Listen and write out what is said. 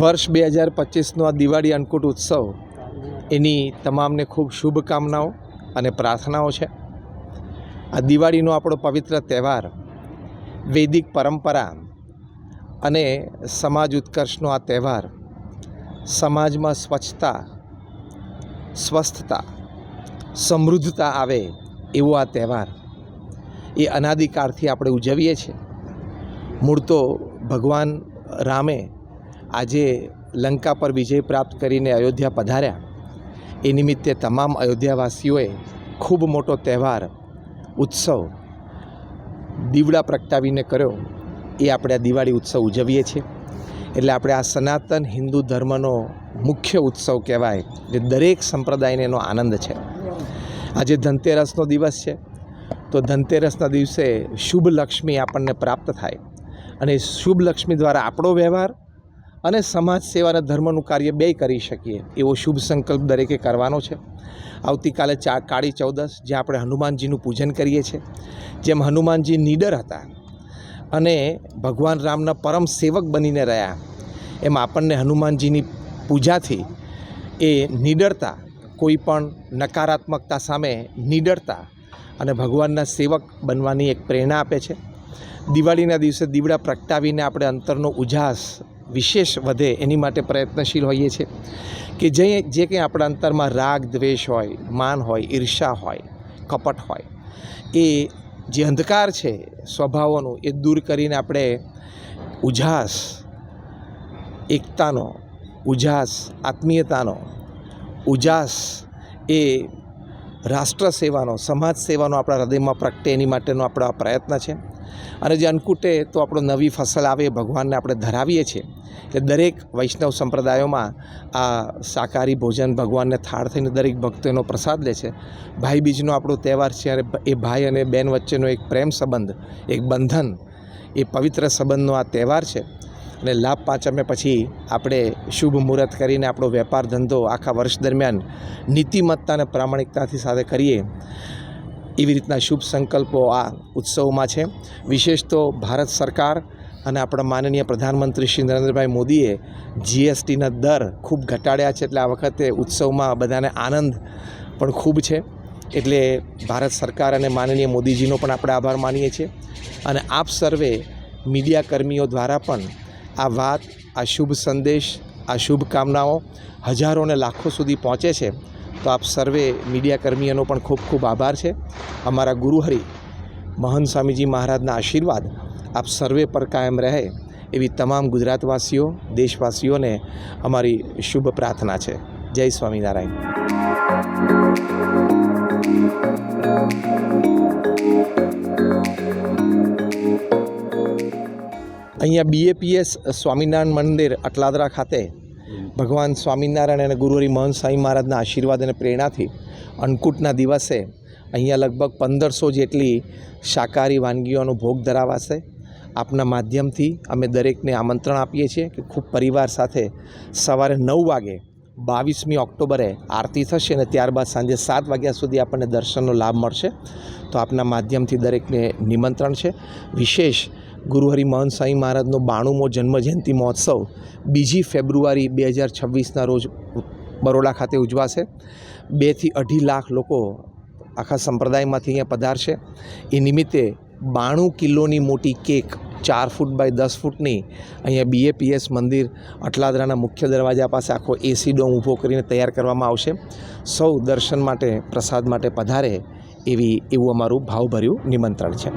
વર્ષ બે હજાર પચીસનો આ દિવાળી અન્નકૂટ ઉત્સવ, એની તમામને ખૂબ શુભકામનાઓ અને પ્રાર્થનાઓ છે. આ દિવાળીનો આપણો પવિત્ર તહેવાર, વૈદિક પરંપરા અને સમાજ ઉત્કર્ષનો આ તહેવાર, સમાજમાં સ્વચ્છતા, સ્વસ્થતા સમૃદ્ધતા આવે એવો આ તહેવાર. એ અનાદિકાળથી આપણે ઉજવીએ છીએ. મૂળ તો ભગવાન રામે આજે લંકા પર વિજય પ્રાપ્ત કરીને અયોધ્યા પધાર્યા. એ નિમિત્તે તમામ અયોધ્યાવાસીઓએ ખૂબ મોટો તહેવાર, ઉત્સવ દીવડા પ્રગટાવીને કર્યો. એ આપણે આ દિવાળી ઉત્સવ ઉજવીએ છીએ. એટલે આપણે આ સનાતન હિન્દુ ધર્મનો મુખ્ય ઉત્સવ કહેવાય જે દરેક સંપ્રદાયને એનો આનંદ છે. આજે ધનતેરસનો દિવસ છે. તો ધનતેરસના દિવસે શુભ લક્ષ્મી આપણને પ્રાપ્ત થાય અને શુભ લક્ષ્મી દ્વારા આપણો વ્યવહાર અને સમાજ સેવા અને ધર્મનું કાર્ય બે કરી શકીએ એવો શુભ સંકલ્પ દરેકે કરવાનો છે. આવતીકાલે ચા કાળી ચૌદસ જ્યાં આપણે હનુમાનજીનું પૂજન કરીએ છીએ. જેમ હનુમાનજી નીડર હતા અને ભગવાન રામના પરમ સેવક બનીને રહ્યા, એમ આપણને હનુમાનજીની પૂજાથી એ નીડરતા કોઈ પણ નકારાત્મકતા સામે નીડરતા અને ભગવાનના સેવક બનવાની એક પ્રેરણા આપે છે. દિવાળીના દિવસે દીવડા પ્રગટાવીને આપણે અંતરનો ઉજાસ વિશેષ વધે એની માટે પ્રયત્નશીલ હોઈએ છીએ કે જે જે કંઈ આપણા અંતરમાં રાગ, દ્વેષ હોય, માન હોય ઈર્ષા હોય, કપટ હોય, એ જે અંધકાર છે સ્વભાવોનું એ દૂર કરીને આપણે ઉજાસ, એકતાનો ઉજાસ, આત્મીયતાનો ઉજાસ એ રાષ્ટ્ર સેવાનો, સમાજ સેવાનો આપણા હૃદયમાં પ્રગટે એની માટેનો આપણો આ પ્રયત્ન છે. અને જે અન્નકૂટે તો આપણો નવી ફસલ આવે એ ભગવાનને આપણે ધરાવીએ છીએ. એટલે દરેક વૈષ્ણવ સંપ્રદાયોમાં આ શાકાહારી ભોજન ભગવાનને થાળ થઈને દરેક ભક્તો એનો પ્રસાદ લે છે. ભાઈ બીજનો આપણો તહેવાર છે અને એ ભાઈ અને બેન વચ્ચેનો એક પ્રેમ સંબંધ, એક બંધન, એ પવિત્ર સંબંધનો આ તહેવાર છે. અને લાભ પાંચમે પછી આપણે શુભ મુહૂર્ત કરીને આપણો વેપાર ધંધો આખા વર્ષ દરમિયાન નીતિમત્તા અને પ્રામાણિકતાથી સાથે કરીએ, એવી રીતના શુભ સંકલ્પો આ ઉત્સવમાં છે. વિશેષ તો ભારત સરકાર અને આપણા માનનીય પ્રધાનમંત્રી શ્રી નરેન્દ્રભાઈ મોદીએ જીએસટીના દર ખૂબ ઘટાડ્યા છે એટલે આ વખતે ઉત્સવમાં બધાને આનંદ પણ ખૂબ છે. એટલે ભારત સરકાર અને માનનીય મોદીજીનો પણ આપણે આભાર માનીએ છીએ. અને આપ સર્વે મીડિયા કર્મીઓ દ્વારા પણ આ વાત, આ શુભ સંદેશ, આ શુભકામનાઓ હજારો અને લાખો સુધી પહોંચે છે, તો આપ સર્વે મીડિયાકર્મીઓનો પણ ખૂબ ખૂબ આભાર છે. અમારા ગુરુહરિ મહંત સ્વામીજી મહારાજના આશીર્વાદ આપ સર્વે પર કાયમ રહે એવી તમામ ગુજરાતવાસીઓ, દેશવાસીઓને અમારી શુભ પ્રાર્થના છે. જય સ્વામિનારાયણ. અહીંયા બીએપીએસ સ્વામિનારાયણ મંદિર અટલાદરા ખાતે ભગવાન સ્વામિનારાયણ અને ગુરુહરી મહંત સ્વામી મહારાજના આશીર્વાદ અને પ્રેરણાથી અન્નકૂટના દિવસે અહીંયા લગભગ પંદરસો જેટલી શાકાહારી વાનગીઓનો ભોગ ધરાવાશે. આપના માધ્યમથી અમે દરેકને આમંત્રણ આપીએ છીએ કે ખૂબ પરિવાર સાથે સવારે નવ વાગે બાવીસમી ઓક્ટોબરે આરતી થશે અને ત્યારબાદ સાંજે સાત વાગ્યા સુધી આપણને દર્શનનો લાભ મળશે. તો આપના માધ્યમથી દરેકને નિમંત્રણ છે. વિશેષ ગુરુહરિ મહંત સ્વામી મહારાજનો બાણુમો જન્મજયંતિ મહોત્સવ બીજી ફેબ્રુઆરી બે હજાર છવ્વીસના રોજ બરોડા ખાતે ઉજવાશે. બેથી અઢી લાખ લોકો આખા સંપ્રદાયમાંથી અહીંયા પધારશે. એ નિમિત્તે બાણું કિલોની મોટી કેક ચાર ફૂટ બાય દસ ફૂટની અહીંયા બીએપીએસ મંદિર અટલાદરાના મુખ્ય દરવાજા પાસે આખો એસી ડોમ ઊભો કરીને તૈયાર કરવામાં આવશે. સૌ દર્શન માટે, પ્રસાદ માટે પધારે એવી, એવું અમારું ભાવભર્યું નિમંત્રણ છે.